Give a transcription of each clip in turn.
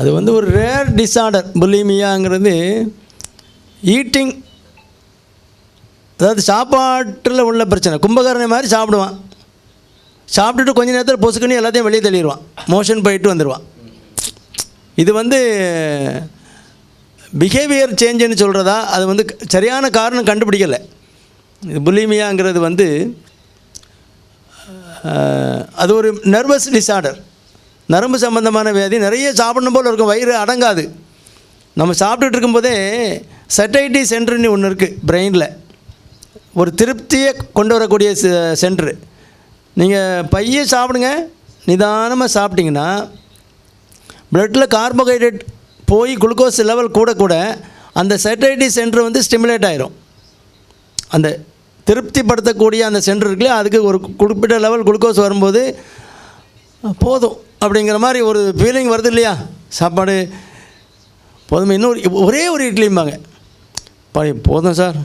அது வந்து ஒரு ரேர் டிஸார்டர் புலிமியாங்கிறது ஈட்டிங் அதாவது சாப்பாட்டில் உள்ள பிரச்சனை. கும்பகரணை மாதிரி சாப்பிடுவான். சாப்பிட்டுட்டு கொஞ்ச நேரத்தில் பொசுக்குன்னு எல்லாத்தையும் வெளியே தள்ளிடுவான். மோஷன் போயிட்டு வந்துடுவான் இது வந்து பிஹேவியர் சேஞ்சுன்னு சொல்கிறதா அது வந்து சரியான காரணம் கண்டுபிடிக்கலை. இது புலிமியாங்கிறது வந்து அது ஒரு நர்வஸ் டிஸார்டர் நரம்பு சம்பந்தமான வியாதி நிறைய சாப்பிடணும் போல் இருக்கும். வயிறு அடங்காது. நம்ம சாப்பிட்டுட்டு இருக்கும்போதே செட்டைட்டி சென்டர்னு ஒன்று இருக்குது பிரெயினில். ஒரு திருப்தியை கொண்டு வரக்கூடிய சென்ட்ரு. நீங்கள் பைய சாப்பிடுங்க நிதானமாக சாப்பிட்டிங்கன்னா பிளட்டில் கார்போஹைட்ரேட் போய் குளுக்கோஸ் லெவல் கூட கூட அந்த செட்டைட்டி சென்டர் வந்து ஸ்டிமுலேட் ஆயிரும். அந்த திருப்திப்படுத்தக்கூடிய அந்த சென்டர் இருக்குல்ல அதுக்கு ஒரு குறிப்பிட்ட லெவல் குளுக்கோஸ் வரும்போது போதும். அப்படிங்கிற மாதிரி ஒரு ஃபீலிங் வருது இல்லையா? சாப்பாடு போதும். இன்னொரு ஒரே ஒரு இட்லிம்பாங்க. பாரு போதும் சார்.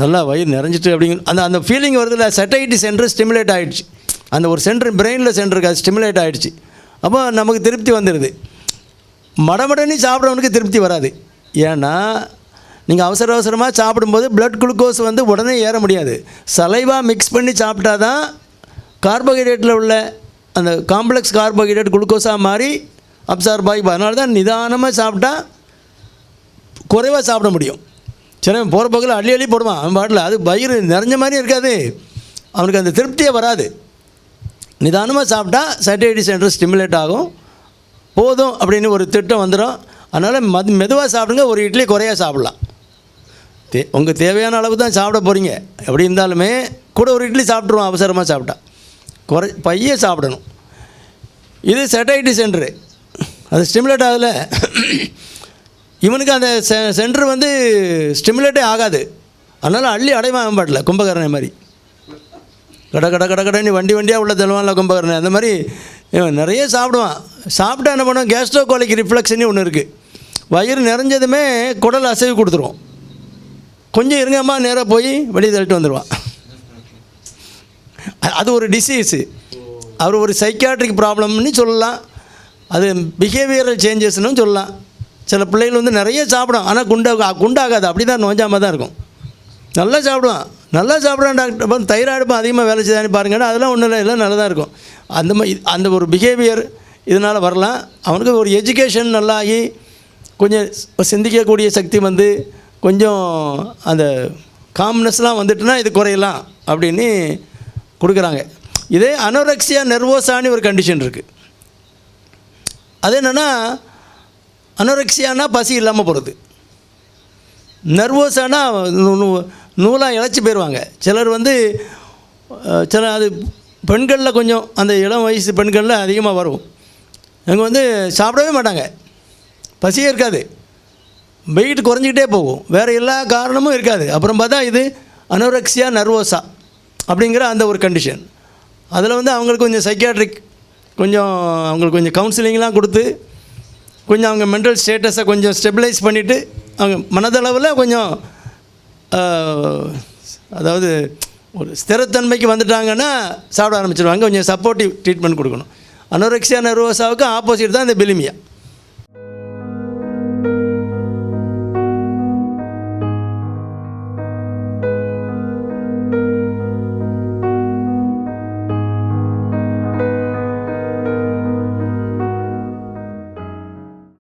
நல்லா வயிறு நிறைஞ்சிட்டு அப்படிங்கிற அந்த அந்த ஃபீலிங் வருதுல்ல செட்டைட்டி சென்டர் ஸ்டிமுலேட் ஆகிடுச்சு அந்த ஒரு சென்டர் பிரெயினில் சென்டருக்கு அது ஸ்டிமுலேட் ஆகிடுச்சு அப்போ நமக்கு திருப்தி வந்துடுது மடமடனி சாப்பிட்றவனுக்கு திருப்தி வராது. ஏன்னா நீங்கள் அவசர அவசரமாக சாப்பிடும்போது பிளட் குளுக்கோஸ் வந்து உடனே ஏற முடியாது. சலைவாக மிக்ஸ் பண்ணி சாப்பிட்டா தான் கார்போஹைட்ரேட்டில் உள்ள அந்த காம்ப்ளெக்ஸ் கார்போஹைட்ரேட் குளுக்கோஸாக மாறி அப்சார்ப் ஆகி அதனால தான் நிதானமாக சாப்பிட்டா குறைவாக சாப்பிட முடியும். சரி போகிற போக்கில் அள்ளி அள்ளி போடுவான் அவன் பாட்டில். அது வயிறு நிறைஞ்ச மாதிரி இருக்காது. அவனுக்கு அந்த திருப்தியே வராது. நிதானமாக சாப்பிட்டா சட்டேடி சென்டர் ஸ்டிமுலேட் ஆகும். போதும் அப்படின்னு ஒரு திட்டம் வந்துடும் அதனால் மது மெதுவாக சாப்பிடுங்க ஒரு இட்லி குறையாக சாப்பிட்லாம். தே உங்கள் தேவையான அளவு தான் சாப்பிட போகிறீங்க எப்படி இருந்தாலுமே கூட ஒரு இட்லி சாப்பிட்ருவோம் அவசரமாக சாப்பிட்டா. குறை பைய சாப்பிடணும். இது செட்டைட்டி சென்டரு அது ஸ்டிமுலேட் ஆகலை. இவனுக்கு அந்த செ சென்டர் வந்து ஸ்டிமுலேட்டே ஆகாது. அதனால் அள்ளி அடைவான் பாட்டில் கும்பகரணை மாதிரி. கட கட கட கடன்னு வண்டி வண்டியாக உள்ள தெளிவான்ல கும்பகரணை அந்த மாதிரி இவன் நிறைய சாப்பிடுவான். சாப்பிட்டா என்ன பண்ணுவான்? கேஸ்ட்ரோகோலிக் ரிஃப்ளெக்ஷன் ஒன்று இருக்குது வயிறு நிறைஞ்சதுமே குடல் அசைவு கொடுத்துருவோம் கொஞ்சம் இருங்கம்மா நேராக போய் வெளியே தள்ளிட்டு வந்துடுவான் அது ஒரு டிசீஸு அவர் ஒரு சைக்காட்ரிக் ப்ராப்ளம்னு சொல்லலாம். அது பிஹேவியரல் சேஞ்சஸ்னு சொல்லலாம். சில பிள்ளைகள் வந்து நிறைய சாப்பிடும். ஆனால் குண்டா குண்டாகாது. அப்படி தான் நோஞ்சாமல் தான் இருக்கும். நல்லா சாப்பிடுவான். நல்லா சாப்பிட்றான் டாக்டர். அப்போ தைராய்டு அதிகமாக வேலை செய்தான்னு பாருங்கன்னா அதெல்லாம் ஒன்றும் இல்லை. எல்லாம் நல்லா தான் இருக்கும். அந்த மாதிரி அந்த ஒரு பிஹேவியர் இதனால் வரலாம். அவனுக்கு ஒரு எஜுகேஷன் நல்லாகி கொஞ்சம் சிந்திக்கக்கூடிய சக்தி வந்து கொஞ்சம் அந்த காம்னஸ்லாம் வந்துட்டுனா இது குறையலாம் அப்படின்னு கொடுக்குறாங்க. இதே அனோரெக்சியா நெர்வோசான்னு ஒரு கண்டிஷன் இருக்குது அது என்னென்னா அனோரெக்சியானா பசி இல்லாமல் போகிறது நர்வோஸானா நூலாக இழைச்சி போயிடுவாங்க சிலர் வந்து சில அது பெண்களில் கொஞ்சம் அந்த இளம் வயசு பெண்களில் அதிகமாக வரும். அங்கே வந்து சாப்பிடவே மாட்டாங்க. பசியே இருக்காது. வெயிட் குறைஞ்சிக்கிட்டே போகும். வேறு எல்லா காரணமும் இருக்காது. அப்புறம் பார்த்தா இது அனோரெக்சியா நர்வோசா அப்படிங்கிற அந்த ஒரு கண்டிஷன் அதில் வந்து அவங்களுக்கு கொஞ்சம் சைக்கியாட்ரிக் கொஞ்சம் அவங்களுக்கு கொஞ்சம் கவுன்சிலிங்லாம் கொடுத்து கொஞ்சம் அவங்க மென்டல் ஸ்டேட்டஸை கொஞ்சம் ஸ்டெபிலைஸ் பண்ணிவிட்டு அவங்க மனதளவில் கொஞ்சம் அதாவது ஒரு ஸ்திரத்தன்மைக்கு வந்துட்டாங்கன்னா சாப்பிட ஆரம்பிச்சிடுவாங்க கொஞ்சம் சப்போர்ட்டிவ் ட்ரீட்மெண்ட் கொடுக்கணும். அனோரெக்சியா நர்வோசாவுக்கு ஆப்போசிட் தான் இந்த பிலிமியா